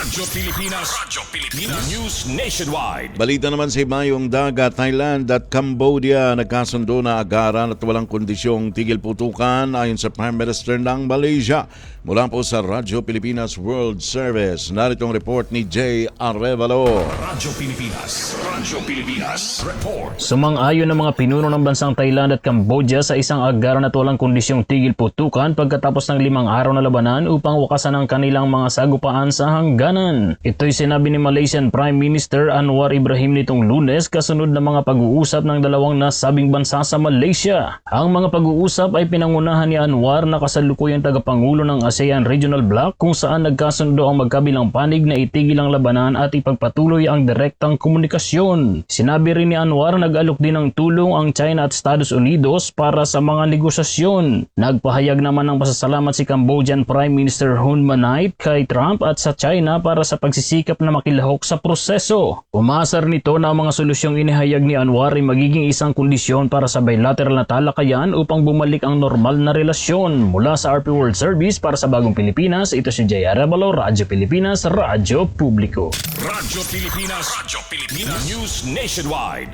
Radyo Pilipinas. Radyo Pilipinas. News Nationwide. Balita naman sa Mayong Dagat, Thailand at Cambodia nagkasundo na agaran at walang kondisyong tigil putukan ayon sa Prime Minister ng Malaysia. Mula po sa Radyo Pilipinas World Service, narito ang report ni Jay Arevalo. Radyo Pilipinas. Radyo Pilipinas. Report. Sumang-ayon ng mga pinuno ng bansang Thailand at Cambodia sa isang agaran at walang kondisyong tigil putukan pagkatapos ng limang araw na labanan upang wakasan ang kanilang mga sagupaan sa hangganan. Ito'y sinabi ni Malaysian Prime Minister Anwar Ibrahim nitong lunes kasunod ng mga pag-uusap ng dalawang nasabing bansa sa Malaysia. Ang mga pag-uusap ay pinangunahan ni Anwar na kasalukuyang tagapangulo ng ASEAN Regional Bloc kung saan nagkasundo ang magkabilang panig na itigil ang labanan at ipagpatuloy ang direktang komunikasyon. Sinabi rin ni Anwar nag-alok din ng tulong ang China at Estados Unidos para sa mga negosasyon. Nagpahayag naman ng pasasalamat si Cambodian Prime Minister Hun Manait kay Trump at sa China para sa pagsisikap na makilahok sa proseso. Umasar nito na ang mga solusyong inihayag ni Anwar ay magiging isang kondisyon para sa bilateral na talakayan upang bumalik ang normal na relasyon. Mula sa RP World Service para sa Bagong Pilipinas, ito si Jay Arevalo, Radyo Pilipinas, Radyo Publiko. Radyo Pilipinas. Radyo Pilipinas. News Nationwide.